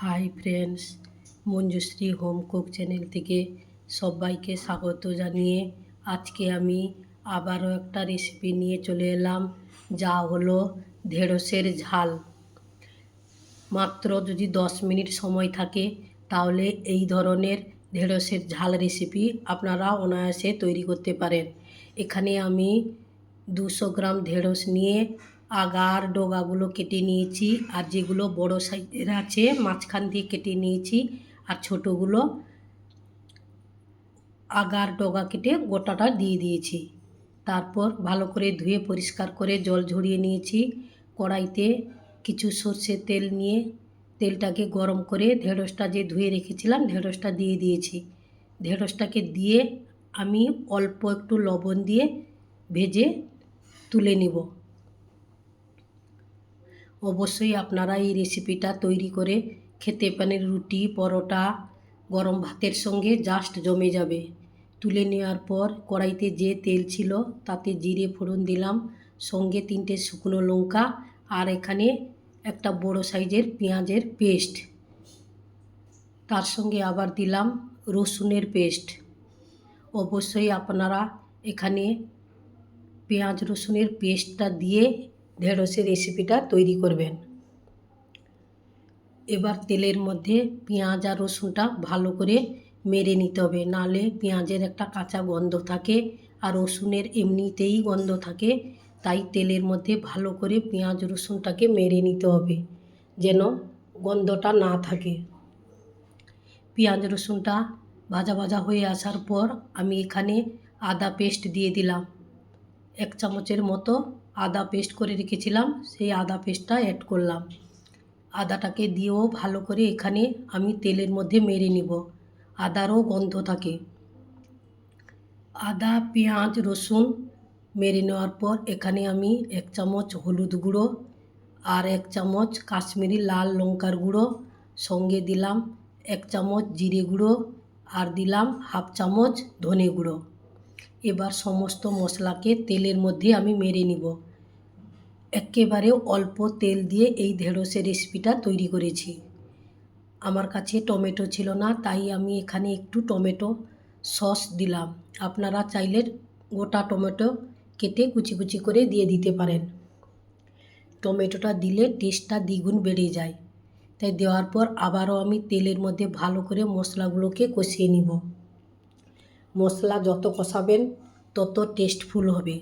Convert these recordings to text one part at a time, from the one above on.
Hi friends, Manjushree home cook channel থেকে সবাইকে স্বাগত জানিয়ে আজকে আমি আবারও একটা রেসিপি নিয়ে চলে এলাম, যা হলো ঢেঁড়সের ঝাল। মাত্র যদি দশ মিনিট সময় থাকে, তাহলে এই ধরনের ঢেঁড়সের ঝাল রেসিপি আপনারা অনায়াসে তৈরি করতে পারেন। এখানে আমি দুশো গ্রাম ঢেঁড়স নিয়ে আগার ডগাগুলো কেটে নিয়েছি আর যেগুলো বড় সাইজের আছে মাঝখান দিয়ে কেটে নিয়েছি আর ছোটোগুলো আগার ডগা কেটে গোটাটা দিয়ে দিয়েছি। তারপর ভালো করে ধুয়ে পরিষ্কার করে জল ঝরিয়ে নিয়েছি। কড়াইতে কিছু সর্ষের তেল নিয়ে তেলটাকে গরম করে ঢেঁড়সটা যে ধুয়ে রেখেছিলাম ঢেঁড়সটা দিয়ে দিয়েছি। ঢেঁড়সটাকে দিয়ে আমি অল্প একটু লবণ দিয়ে ভেজে তুলে নিব। অবশ্যই আপনারা এই রেসিপিটা তৈরি করে খেতে পারেন। রুটি, পরোটা, গরম ভাতের সঙ্গে জাস্ট জমে যাবে। তুলে নেওয়ার পর কড়াইতে যে তেল ছিল তাতে জিরে ফোড়ন দিলাম, সঙ্গে তিনটে শুকনো লঙ্কা আর এখানে একটা বড় সাইজের পেঁয়াজের পেস্ট। তার সঙ্গে আবার দিলাম রসুনের পেস্ট। অবশ্যই আপনারা এখানে পেঁয়াজ রসুনের পেস্টটা দিয়ে ঢেঁড়সের রেসিপিটা তৈরি করবেন। এবার তেলের মধ্যে পেঁয়াজ আর রসুনটা ভালো করে মেরে নিতে হবে। নালে পেঁয়াজের একটা কাঁচা গন্ধ থাকে আর রসুনের এমনিতেই গন্ধ থাকে, তাই তেলের মধ্যে ভালো করে পেঁয়াজ, রসুনটাকে মেরে নিতে হবে যেন গন্ধটা না থাকে। পেঁয়াজ, রসুনটা ভাজা ভাজা হয়ে আসার পর আমি এখানে আদা পেস্ট দিয়ে দিলাম। এক চামচের মতো আদা পেস্ট করে রেখেছিলাম, সেই আদা পেস্টটা অ্যাড করলাম। আদাটাকে দিয়েও ভালো করে এখানে আমি তেলের মধ্যে মেরে নিব, আদারও গন্ধ থাকে। আদা, পেঁয়াজ, রসুন মেরে নেওয়ার পর এখানে আমি এক চামচ হলুদ গুঁড়ো আর এক চামচ কাশ্মীরি লাল লঙ্কার গুঁড়ো সঙ্গে দিলাম, এক চামচ জিরে গুঁড়ো আর দিলাম হাফ চামচ ধনে গুঁড়ো। এবার সমস্ত মশলাকে তেলের মধ্যে আমি মেরে নিব। একেবারে অল্প তেল দিয়ে এই ঢেঁড়সের রেসিপিটা তৈরি করেছি। আমার কাছে টমেটো ছিল না, তাই আমি এখানে একটু টমেটো সস দিলাম। আপনারা চাইলে গোটা টমেটো কেটে কুচি কুচি করে দিয়ে দিতে পারেন। টমেটোটা দিলে টেস্টটা দ্বিগুণ বেড়ে যায়। তাই দেওয়ার পর আবারও আমি তেলের মধ্যে ভালো করে মশলাগুলোকে কষিয়ে নিব। মশলা যত কষাবেন, তত টেস্টফুল হবে।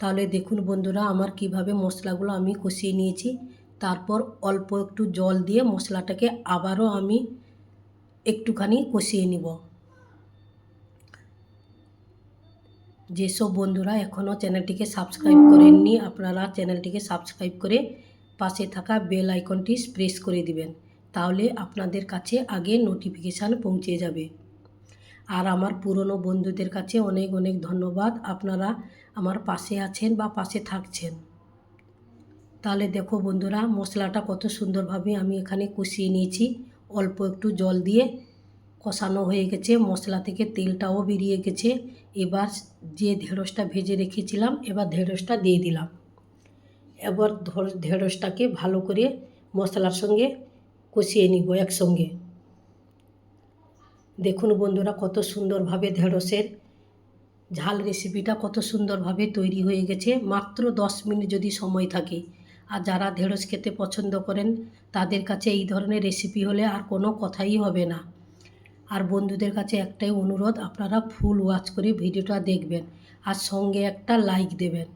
তাহলে দেখুন বন্ধুরা, আমার কীভাবে মশলাগুলো আমি কষিয়ে নিয়েছি। তারপর অল্প একটু জল দিয়ে মশলাটাকে আবারও আমি একটুখানি কষিয়ে নিব। যেসব বন্ধুরা এখনও চ্যানেলটিকে সাবস্ক্রাইব করেননি, আপনারা চ্যানেলটিকে সাবস্ক্রাইব করে পাশে থাকা বেল আইকনটি প্রেস করে দিবেন। তাহলে আপনাদের কাছে আগে নোটিফিকেশান পৌঁছে যাবে। আর আমার পুরনো বন্ধুদের কাছে অনেক অনেক ধন্যবাদ। আপনারা আমার পাশে আছেন বা পাশে থাকছেন। তাহলে দেখো বন্ধুরা, মশলাটা কত সুন্দরভাবে আমি এখানে কষিয়ে নিয়েছি। অল্প একটু জল দিয়ে কষানো হয়ে গেছে। মশলা থেকে তেলটাও বেরিয়ে গেছে। এবার যে ঢেঁড়সটা ভেজে রেখেছিলাম, এবার ঢেঁড়সটা দিয়ে দিলাম। এবার ঢেঁড়সটাকে ভালো করে মশলার সঙ্গে কষিয়ে নিব একসঙ্গে। দেখুন বন্ধুরা, কত সুন্দরভাবে ঢেঁড়সের ঝাল রেসিপিটা কত সুন্দরভাবে তৈরি হয়ে গেছে। মাত্র দশ মিনিট যদি সময় থাকে, আর যারা ঢেঁড়স খেতে পছন্দ করেন, তাদের কাছে এই ধরনের রেসিপি হলে আর কোনো কথাই হবে না। আর বন্ধুদের কাছে একটাই অনুরোধ, আপনারা ফুল ওয়াচ করে ভিডিওটা দেখবেন, আর সঙ্গে একটা লাইক দেবেন।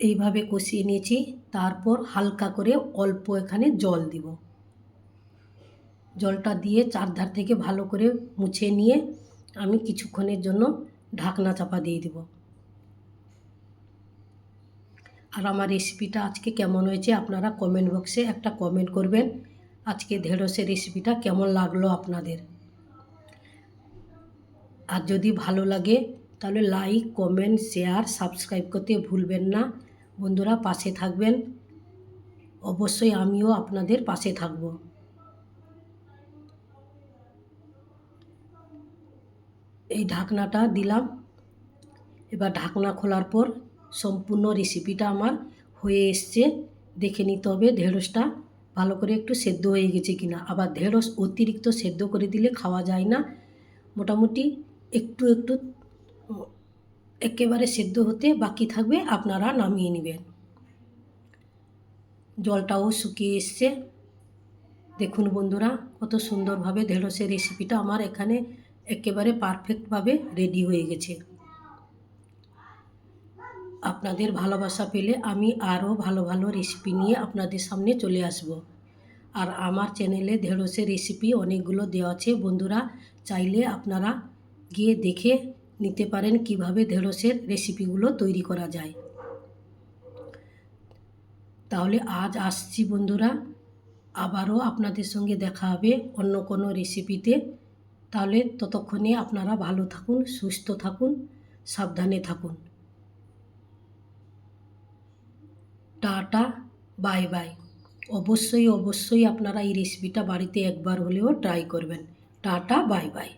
এইভাবে কষিয়ে নিয়েছি, তারপর হালকা করে অল্প এখানে জল দিব। জলটা দিয়ে চারধার থেকে ভালো করে মুছে নিয়ে আমি কিছুক্ষণের জন্য ঢাকনা চাপা দিয়ে দেব। আর আমার রেসিপিটা আজকে কেমন হয়েছে আপনারা কমেন্ট বক্সে একটা কমেন্ট করবেন। আজকে ঢেঁড়সের রেসিপিটা কেমন লাগল আপনাদের? আর যদি ভালো লাগে তাহলে লাইক কমেন্ট শেয়ার সাবস্ক্রাইব করতে ভুলবেন না। বন্ধুরা পাশে থাকবেন। অবশ্যই আমিও আপনাদের পাশে থাকব। এই ঢাকনাটা দিলাম। এবার ঢাকনা খোলার পর সম্পূর্ণ রেসিপিটা আমার হয়ে এসছে। দেখে নিতে হবে ঢেঁড়সটা ভালো করে একটু সেদ্ধ হয়ে গেছে কিনা। আবার ঢেঁড়স অতিরিক্ত সেদ্ধ করে দিলে খাওয়া যায় না। মোটামুটি একটু একটু একেবারে সেদ্ধ হতে বাকি থাকবে, আপনারা নামিয়ে নেবেন। জলটাও শুকিয়ে এসছে। দেখুন বন্ধুরা, কত সুন্দরভাবে ঢেঁড়সের রেসিপিটা আমার এখানে একেবারে পারফেক্টভাবে রেডি হয়ে গেছে। আপনাদের ভালোবাসা পেলে আমি আরও ভালো ভালো রেসিপি নিয়ে আপনাদের সামনে চলে আসব। আর আমার চ্যানেলে ঢেঁড়সের রেসিপি অনেকগুলো দেওয়া আছে বন্ধুরা, চাইলে আপনারা গিয়ে দেখে নিতে পারেন কীভাবে ঢেঁড়সের রেসিপিগুলো তৈরি করা যায়। তাহলে আজ আসছি বন্ধুরা, আবারও আপনাদের সঙ্গে দেখা হবে অন্য কোনো রেসিপিতে। তাহলে ততক্ষণে আপনারা ভালো থাকুন, সুস্থ থাকুন, সাবধানে থাকুন। Tata, bye bye. অবশ্যই অবশ্যই আপনারা এই রেসিপিটা বাড়িতে একবার হলেও ট্রাই করবেন। Tata, bye bye.